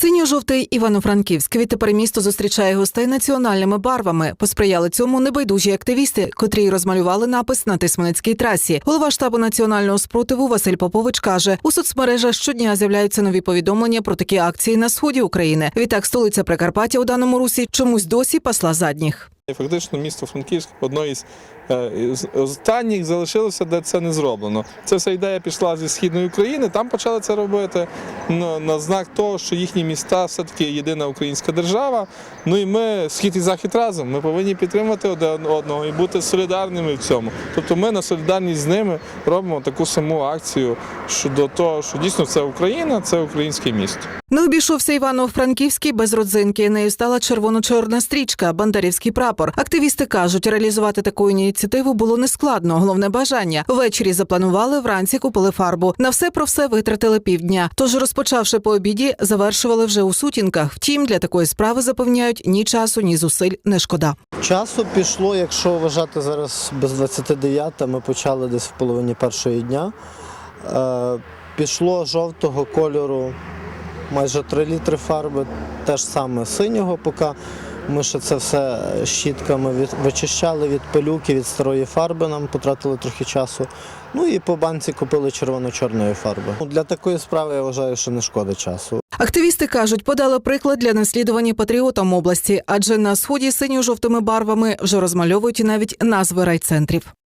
Синьо-жовтий Івано-Франківськ. Відтепер місто зустрічає гостей національними барвами. Посприяли цьому небайдужі активісти, котрі розмалювали напис на Тисменецькій трасі. Голова штабу національного спротиву Василь Попович каже: у соцмережах щодня з'являються нові повідомлення про такі акції на сході України. Відтак столиця Прикарпаття у даному русі чомусь досі пасла задніх. Фактично місто Франківськ одно із е, останніх залишилося, де це не зроблено. Це вся ідея пішла зі східної України. Там почали це робити на, на знак того, що їхні міста все-таки єдина українська держава. Ну і ми, схід і захід разом. Ми повинні підтримувати один одного і бути солідарними в цьому. Тобто ми на солідарність з ними робимо таку саму акцію щодо того, що дійсно це Україна, це українське місто. Не обійшовся Івано-Франківський без родзинки. Нею стала червоно-чорна стрічка, бандарівський прапор. Активісти кажуть, реалізувати таку ініціативу було нескладно. Головне бажання. Ввечері запланували, вранці купили фарбу. На все про все витратили півдня. Тож, розпочавши по обіді, завершували вже у сутінках. Втім, для такої справи запевняють ні часу, ні зусиль не шкода. Часу пішло, якщо вважати зараз без 29, ми почали десь в половині першого дня. Е, пішло жовтого кольору майже 3 літри фарби, теж саме синього, поки ми ще це все щітками вичищали від пилюки, від старої фарби, нам потратили трохи часу. Ну і по банці купили червоно-чорної фарби. Ну, Для такої справи я вважаю, що не шкода часу. Активісти кажуть, подали приклад для наслідування патріотам області, адже на сході синьо-жовтими барвами вже розмальовують навіть назви райцентрів.